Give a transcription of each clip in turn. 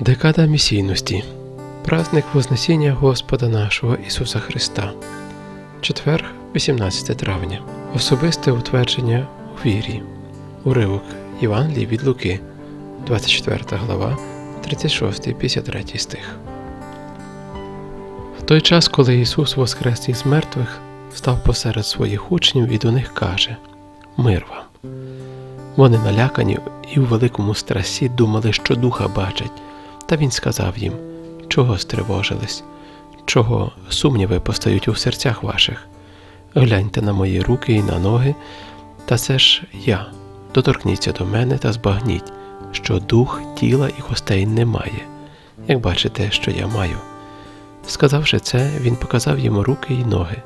Декада місійності. Праздник Вознесіння Господа нашого Ісуса Христа. Четвер, 18 травня. Особисте утвердження у вірі. Уривок Євангелії від Луки, 24 глава, 36-53 стих. В той час, коли Ісус воскрес із мертвих, став посеред своїх учнів і до них каже: Мир вам. Вони налякані і у великому страсі думали, що духа бачать. Та він сказав їм, чого стривожились, чого сумніви постають у серцях ваших. Гляньте на мої руки і на ноги, та це ж я. Доторкніться до мене та збагніть, що дух тіла і костей немає, як бачите, що я маю. Сказавши це, він показав йому руки і ноги.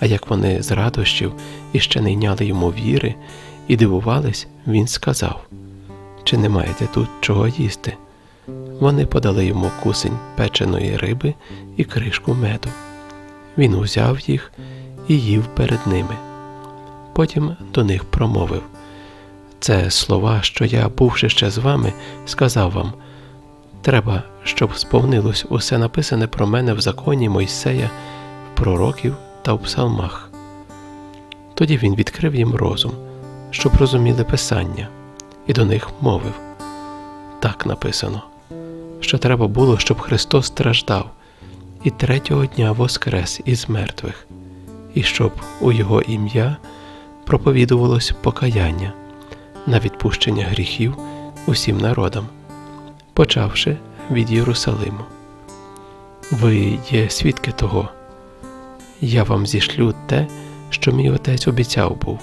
А як вони з радощів і ще не йняли йому віри і дивувались, він сказав: Чи не маєте тут чого їсти? Вони подали йому кусень печеної риби і кришку меду. Він узяв їх і їв перед ними. Потім до них промовив Це слова, що я, бувши ще з вами, сказав вам. Треба, щоб сповнилось усе написане про мене в законі Мойсея, в пророків та в псалмах. Тоді він відкрив їм розум, щоб розуміли Писання, і до них мовив так написано, що треба було, щоб Христос страждав, і третього дня воскрес із мертвих, і щоб у Його ім'я проповідувалось покаяння на відпущення гріхів усім народам, почавши від Єрусалиму. Ви є свідки того. Я вам зішлю те, що мій отець обіцяв був.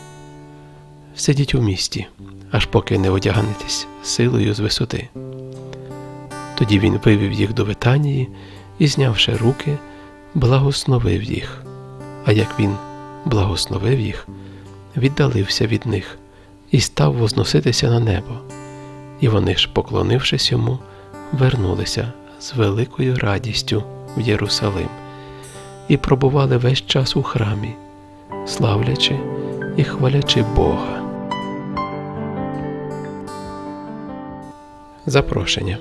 Сидіть у місті, аж поки не одягнетесь силою з висоти. Тоді він вивів їх до Витанії і, знявши руки, благословив їх. А як він благословив їх, віддалився від них і став возноситися на небо. І вони ж, поклонившись йому, вернулися з великою радістю в Єрусалим і пробували весь час у храмі, славлячи і хвалячи Бога. Запрошення.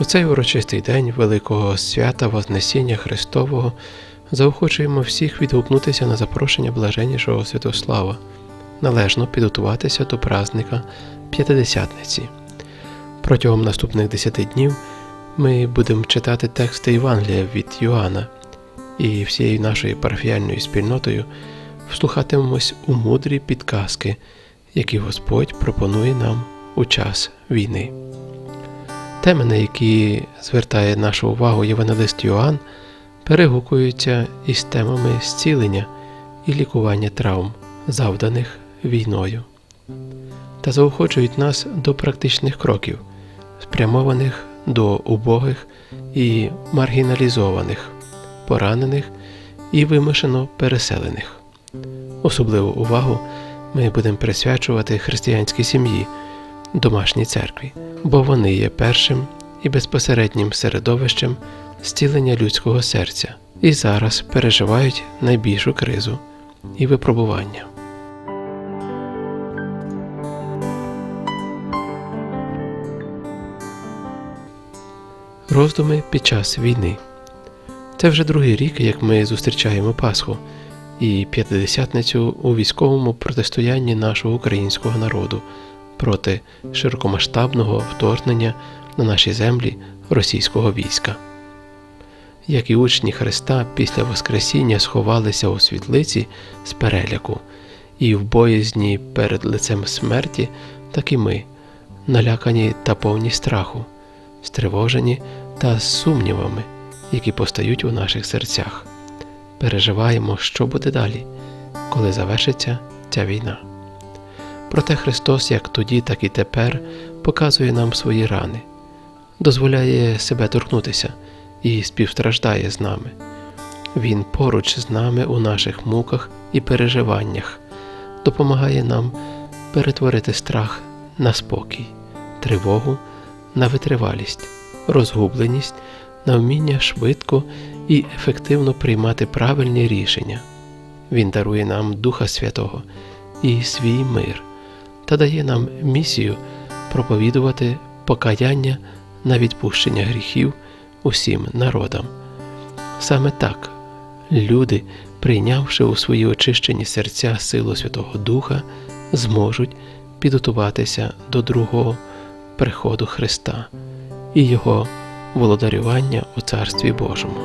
У цей урочистий день Великого свята Вознесіння Христового заохочуємо всіх відгукнутися на запрошення блаженнішого Святослава, належно підготуватися до празника П'ятидесятниці. Протягом наступних десяти днів ми будемо читати тексти Євангелія від Йоанна і всією нашою парафіяльною спільнотою вслухатимемось у мудрі підказки, які Господь пропонує нам у час війни. Теми, на які звертає нашу увагу євангелист Йоанн, перегукуються із темами зцілення і лікування травм, завданих війною, та заохочують нас до практичних кроків, спрямованих до убогих і маргіналізованих, поранених і вимушено переселених. Особливу увагу ми будемо присвячувати християнській сім'ї, домашній церкві, бо вони є першим і безпосереднім середовищем зцілення людського серця і зараз переживають найбільшу кризу і випробування. Роздуми під час війни. Це вже другий рік, як ми зустрічаємо Пасху і п'ятидесятницю у військовому протистоянні нашого українського народу проти широкомасштабного вторгнення на наші землі російського війська. Як і учні Христа після Воскресіння сховалися у світлиці з переляку і в боязні перед лицем смерті, так і ми, налякані та повні страху, стривожені та з сумнівами, які постають у наших серцях. Переживаємо, що буде далі, коли завершиться ця війна. Проте Христос, як тоді, так і тепер, показує нам свої рани, дозволяє себе торкнутися і співстраждає з нами. Він поруч з нами у наших муках і переживаннях, допомагає нам перетворити страх на спокій, тривогу на витривалість, розгубленість на вміння швидко і ефективно приймати правильні рішення. Він дарує нам Духа Святого і свій мир та дає нам місію проповідувати покаяння на відпущення гріхів усім народам. Саме так люди, прийнявши у свої очищені серця силу Святого Духа, зможуть підготуватися до другого приходу Христа і Його володарювання у Царстві Божому.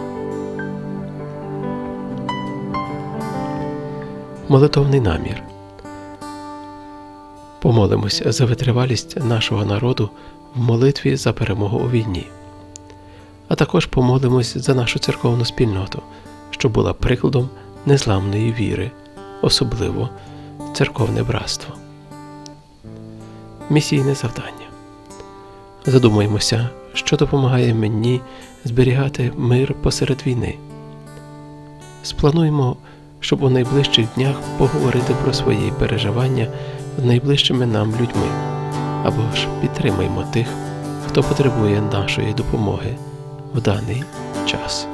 Молитовний намір. Помолимося за витривалість нашого народу в молитві за перемогу у війні, а також помолимось за нашу церковну спільноту, що була прикладом незламної віри, особливо церковне братство. Місійне завдання. Задумаємося, що допомагає мені зберігати мир посеред війни. Сплануємо, щоб у найближчих днях поговорити про свої переживання найближчими нам людьми, або ж підтримаймо тих, хто потребує нашої допомоги в даний час.